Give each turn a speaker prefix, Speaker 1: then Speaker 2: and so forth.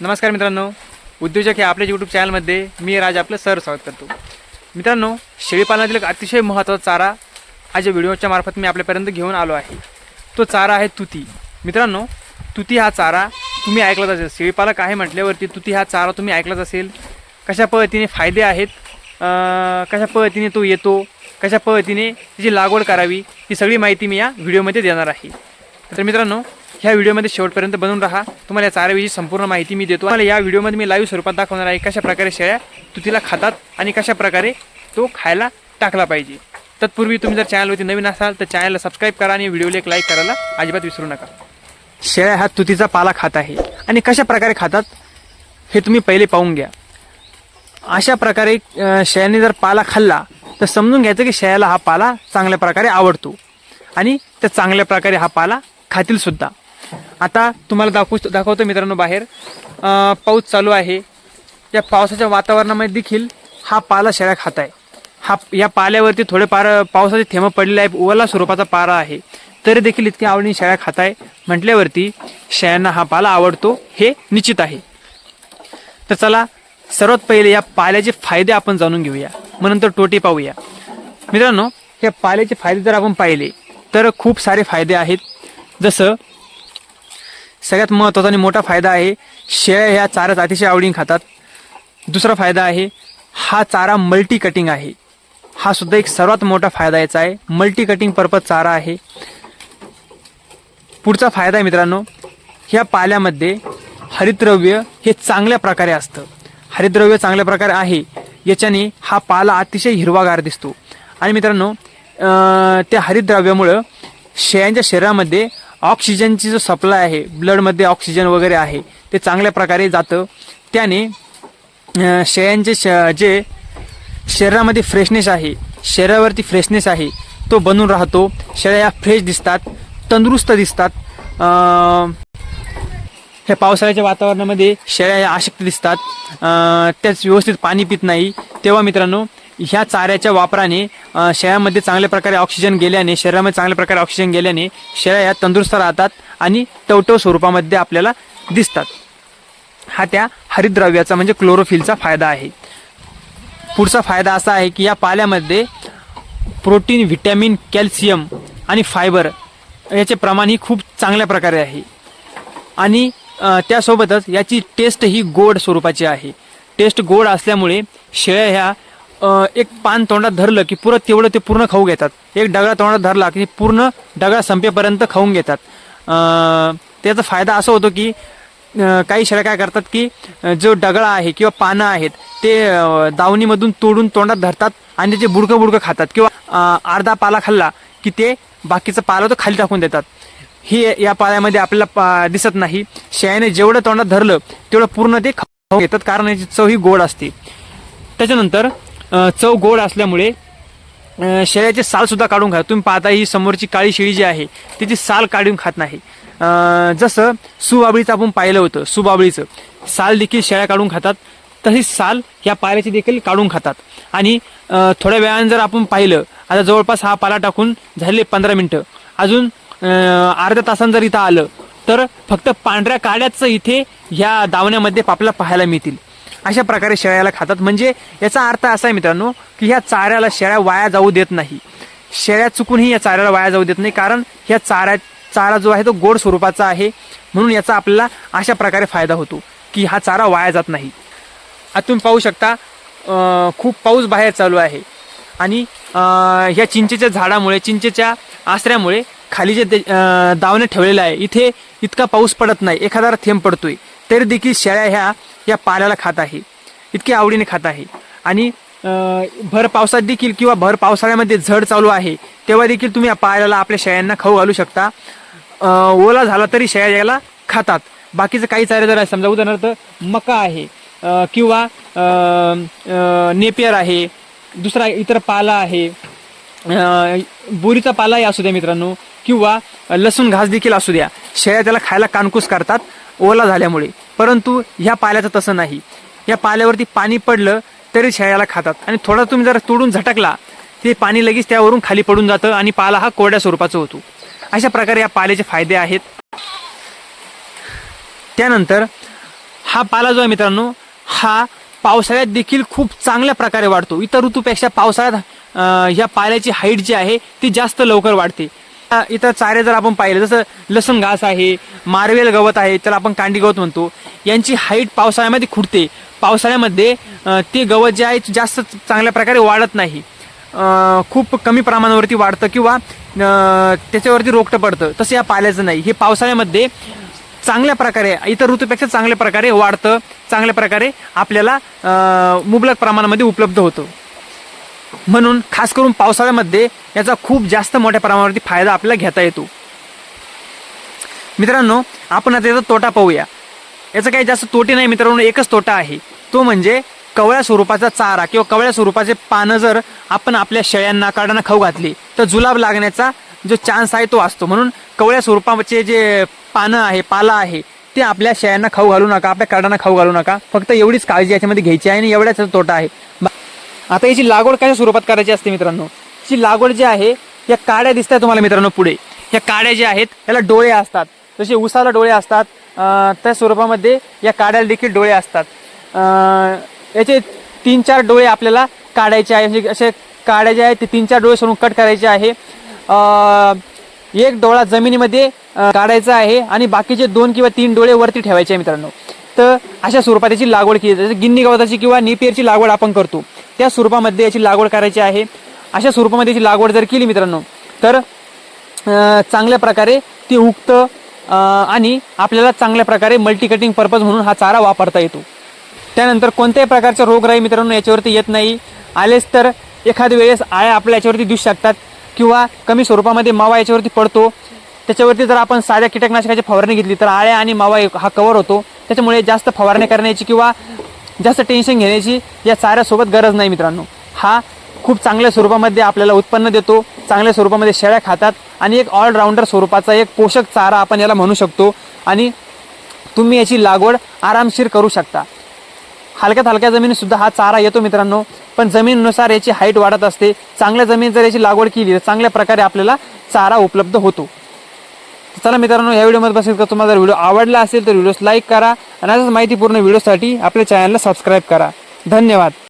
Speaker 1: नमस्कार मित्रांनो उद्योजक हे आपल्या यूट्यूब चॅनलमध्ये मी राज आपलं सर स्वागत करतो. मित्रांनो शेळीपालनातील एक अतिशय महत्त्वाचा चारा आज या व्हिडिओच्या मार्फत मी आपल्यापर्यंत घेऊन आलो आहे. तो चारा आहे तुती. मित्रांनो तुती हा चारा तुम्ही ऐकलाच असेल. शेळीपालक आहे म्हटल्यावरती तुती हा चारा तुम्ही ऐकलाच असेल. कशा पद्धतीने फायदे आहेत कशा पद्धतीने तो येतो कशा पद्धतीने त्याची लागवड करावी ही सगळी माहिती मी या व्हिडिओमध्ये देणार आहे. तर मित्रांनो ह्या व्हिडिओमध्ये शेवटपर्यंत बनून राहा. तुम्हाला या चाऱ्याविषयी संपूर्ण माहिती मी देतो. मला या व्हिडिओमध्ये मी लाईव्ह स्वरूपात दाखवणार आहे कशा प्रकारे शेळ्या तुतीला खातात आणि कशा प्रकारे तो खायला टाकला पाहिजे. तत्पूर्वी तुम्ही जर चॅनलवरती नवीन असाल तर चॅनलला सबस्क्राईब करा आणि व्हिडिओला एक लाईक करायला अजिबात विसरू नका. शेळ्या हा तुतीचा पाला खात आहे आणि कशा प्रकारे खातात हे तुम्ही पहिले पाहून घ्या. अशा प्रकारे शेळ्याने जर पाला खाल्ला तर समजून घ्यायचं की शेळ्याला हा पाला चांगल्या प्रकारे आवडतो. आणि त्या चांगल्या प्रकारे हा पाला खातील सुद्धा. आता तुम्हाला दाखवू दाखवतो मित्रांनो बाहेर. पाऊस चालू आहे. या पावसाच्या वातावरणामध्ये देखील हा पाला शेळ्या खात आहे. हा या पाल्यावरती थोडेफार पावसाचे थेंब पडलेले आहे ओला स्वरूपाचा पारा आहे. तरी देखील इतकी आवडीने शेळ्या खात आहे. म्हटल्यावरती शेळ्यांना हा पाला आवडतो हे निश्चित आहे. तर चला सर्वात पहिले या पाल्याचे फायदे आपण जाणून घेऊया. मग नंतर तोटे पाहूया. मित्रांनो या पाल्याचे फायदे जर आपण पाहिले तर खूप सारे फायदे आहेत. जसं सगळ्यात महत्त्वाचा आणि मोठा फायदा आहे शेळ्या ह्या चाराच अतिशय आवडीने खातात. दुसरा फायदा आहे हा चारा मल्टी कटिंग आहे. हा सुद्धा एक सर्वात मोठा फायदा याचा आहे. मल्टी कटिंग पर्पज चारा आहे. पुढचा फायदा आहे मित्रांनो ह्या पाल्यामध्ये हरितद्रव्य हे चांगल्या प्रकारे असतं. हरितद्रव्य चांगल्या प्रकारे आहे याच्याने हा पाला अतिशय हिरवागार दिसतो. आणि मित्रांनो त्या हरितद्रव्यामुळं शेळ्यांच्या शरीरामध्ये ऑक्सिजनची जो सप्लाय आहे ब्लडमध्ये ऑक्सिजन वगैरे आहे ते चांगल्या प्रकारे जातं. त्याने शेळ्यांचे श जे शरीरामध्ये फ्रेशनेस आहे शरीरावरती फ्रेशनेस आहे तो बनून राहतो. शेळ्या या फ्रेश दिसतात तंदुरुस्त दिसतात. ह्या पावसाळ्याच्या वातावरणामध्ये शेळ्या या आशक्त दिसतात. त्याच व्यवस्थित पाणी पित नाही. तेव्हा मित्रांनो ह्या चाऱ्याच्या वापराने शेळ्यामध्ये चांगल्या प्रकारे ऑक्सिजन गेल्याने शरीरामध्ये चांगल्या प्रकारे ऑक्सिजन गेल्याने शेळ्या या तंदुरुस्त राहतात आणि टवटव स्वरूपामध्ये आपल्याला दिसतात. हा त्या हरिद्रव्याचा म्हणजे क्लोरोफिलचा फायदा आहे. पुढचा फायदा असा आहे की या पाल्यामध्ये प्रोटीन व्हिटॅमिन कॅल्शियम आणि फायबर याचे प्रमाण ही खूप चांगल्या प्रकारे आहे. आणि त्यासोबतच याची टेस्ट ही गोड स्वरूपाची आहे. टेस्ट गोड असल्यामुळे शेळ्या ह्या एक पान तोंडात धरलं की पुरं तेवढं ते पूर्ण खाऊ घेतात. एक डगळा तोंडात धरला की पूर्ण डगळा संपेपर्यंत खाऊन घेतात. त्याचा फायदा असा होतो की काही शेळ्या काय करतात की जो डगळा आहे किंवा पानं आहेत ते दावणीमधून तोडून तोंडात धरतात आणि त्याचे बुडकं बुडकं खातात किंवा अर्धा पाला खाल्ला की ते बाकीचा पाला तो खाली टाकून देतात. ही या पाल्यामध्ये आपल्याला पा- दिसत नाही. शेळ्याने जेवढं तोंडात धरलं तेवढं पूर्ण ते खाऊ घेतात कारण याची चव ही गोड असते. त्याच्यानंतर चव गोड असल्यामुळे शेळ्याची शेळ्याचे काढून खा. तुम्ही पाहता ही समोरची काळी शेळी जी आहे तिची साल काढून खात नाही. जसं सुबाबळीचं आपण पाहिलं होतं सुबाबळीचं साल देखील शेळ्या काढून खातात तशीच साल या पाल्याची देखील काढून खातात. आणि थोड्या वेळाने जर आपण पाहिलं आता जवळपास हा पाला टाकून झाले पंधरा मिनटं. अजून अर्ध्या तासानं जर इथं आलं तर फक्त पांढऱ्या काड्याचं इथे ह्या दावण्यामध्ये आपल्याला पाहायला मिळतील. अशा प्रकारे शेळ्याला खातात. म्हणजे याचा अर्थ असा आहे मित्रांनो की ह्या चाऱ्याला शेळ्या वाया जाऊ देत नाही. शेळ्या चुकूनही या चाऱ्याला वाया जाऊ देत नाही कारण ह्या चाऱ्या चारा जो आहे तो गोड स्वरूपाचा आहे. म्हणून याचा आपल्याला अशा प्रकारे फायदा होतो की हा चारा वाया जात नाही. आता तुम्ही पाहू शकता खूप पाऊस बाहेर चालू आहे. आणि ह्या चिंचेच्या झाडामुळे चिंचेच्या आसऱ्यामुळे खाली जे दे- दावणे ठेवलेलं आहे इथे इतका पाऊस पडत नाही. एखादा थेंब पडतोय. तरी देखील शेळ्या ह्या या पाल्याला खात आहे. इतक्या आवडीने खात आहे. आणि भर पावसात देखील किंवा भर पावसाळ्यामध्ये झड चालू आहे तेव्हा देखील तुम्ही या पाल्याला आपल्या शेळ्यांना खाऊ घालू शकता. ओला झाला तरी शेळ्या याला खातात. बाकीचं काही चारे जर आहे समजा उदाहरणार्थ मका आहे किंवा नेपियर आहे दुसरा इतर पाला आहे बोरीचा पालाही असू द्या मित्रांनो किंवा लसूण घास देखील असू द्या शेळ्या त्याला खायला कानकूस करतात ओला झाल्यामुळे. परंतु ह्या पाल्याचं तसं नाही. या पाल्यावरती पाणी पडलं तरी शेळ्याला खातात. आणि थोडा तुम्ही जर तोडून झटकला ते पाणी लगेच त्यावरून खाली पडून जातं आणि पाला हा कोरड्या स्वरूपाचा होतो. अशा प्रकारे या पाल्याचे फायदे आहेत. त्यानंतर हा पाला जो आहे मित्रांनो हा पावसाळ्यात देखील खूप चांगल्या प्रकारे वाढतो. इतर ऋतूपेक्षा पावसाळ्यात या ह्या पाल्याची हाईट जी आहे ती जास्त लवकर वाढते. इथं इतर चारे जर आपण पाहिले जसं लसण घास आहे मारवेल गवत आहे त्याला आपण कांडी गवत म्हणतो यांची हाईट पावसाळ्यामध्ये खुडते पावसाळ्यामध्ये ते गवत जे आहे ते जास्त चांगल्या प्रकारे वाढत नाही. खूप कमी प्रमाणावरती वाढतं किंवा त्याच्यावरती रोगटं पडतं. तसं या पाल्याचं नाही. हे पावसाळ्यामध्ये चांगल्या प्रकारे इतर ऋतूपेक्षा चांगल्या प्रकारे वाढतं चांगल्या प्रकारे आपल्याला मुबलक प्रमाणामध्ये उपलब्ध होतं. म्हणून खास करून पावसाळ्यामध्ये याचा खूप जास्त मोठ्या प्रमाणावरती फायदा आपल्याला घेता येतो. मित्रांनो आपण आता याचा तोटा पाहूया. याचा काही जास्त तोटे नाही मित्रांनो एकच तोटा आहे. तो म्हणजे कवळ्या स्वरूपाचा चारा किंवा कवळ्या स्वरूपाचे पानं जर आपण आपल्या शेळ्यांना काढांना खाऊ घातली तर जुलाब लागण्याचा जो चान्स आहे तो असतो. म्हणून कवळ्या स्वरूपाचे जे पानं आहे पाला आहे ते आपल्या शेळ्यांना खाऊ घालू नका आपल्या काढांना खाऊ घालू नका. फक्त एवढीच काळजी याच्यामध्ये घ्यायची आहे आणि एवढ्याच तोटा आहे. आता याची लागवड कशा स्वरूपात करायची असते मित्रांनो? ही लागवड जी आहे या काड्या दिसतात तुम्हाला मित्रांनो पुढे. या काड्या ज्या आहेत याला डोळे असतात. जसे उसाला डोळे असतात त्या स्वरूपामध्ये या काड्याला देखील डोळे असतात. याचे तीन चार डोळे आपल्याला काढायचे आहे. म्हणजे असे काड्या जे आहेत ते तीन चार डोळे सोडून कट करायचे आहे. एक डोळा जमिनीमध्ये काढायचा आहे आणि बाकीचे दोन किंवा तीन डोळे वरती ठेवायचे आहे मित्रांनो. तर अशा स्वरूपात याची लागवड केली जाते. जसं गिन्नी गवताची किंवा निपेरची लागवड आपण करतो. त्या स्वरूपामध्ये याची लागवड करायची आहे. अशा स्वरूपामध्ये याची लागवड जर केली मित्रांनो तर चांगल्या प्रकारे ती उगतं आणि आपल्याला चांगल्या प्रकारे मल्टी कटिंग पर्पज म्हणून हा चारा वापरता येतो. त्यानंतर कोणत्याही प्रकारचा रोगराई मित्रांनो याच्यावरती येत नाही. आलेच तर एखाद्या वेळेस आळ्या आपल्या याच्यावरती दिसू शकतात किंवा कमी स्वरूपामध्ये मावा याच्यावरती पडतो. त्याच्यावरती जर आपण साध्या कीटकनाशकाची फवारणी घेतली तर आळ्या आणि मावा एक- हा कवर होतो. त्याच्यामुळे जास्त फवारणी करण्याची किंवा जास्त टेन्शन घेण्याची या चाऱ्यासोबत गरज नाही मित्रांनो. हा खूप चांगल्या स्वरूपामध्ये आपल्याला उत्पन्न देतो चांगल्या स्वरूपामध्ये शेळ्या खातात आणि एक ऑलराऊंडर स्वरूपाचा एक पोषक चारा आपण याला म्हणू शकतो आणि तुम्ही याची लागवड आरामशीर करू शकता. हलक्यात हलक्या जमिनीसुद्धा हा चारा येतो मित्रांनो पण जमिनीनुसार याची हाईट वाढत असते चांगल्या जमिनीत जर याची लागवड केली तर चांगल्या प्रकारे आपल्याला चारा उपलब्ध होतो. चला मित्रांनो या व्हिडिओमध्ये बसेल का? तुम्हाला जर व्हिडिओ आवडला असेल तर व्हिडिओस लाईक करा. आणि असंच माहितीपूर्ण व्हिडिओसाठी आपल्या चॅनलला सबस्क्राईब करा. धन्यवाद.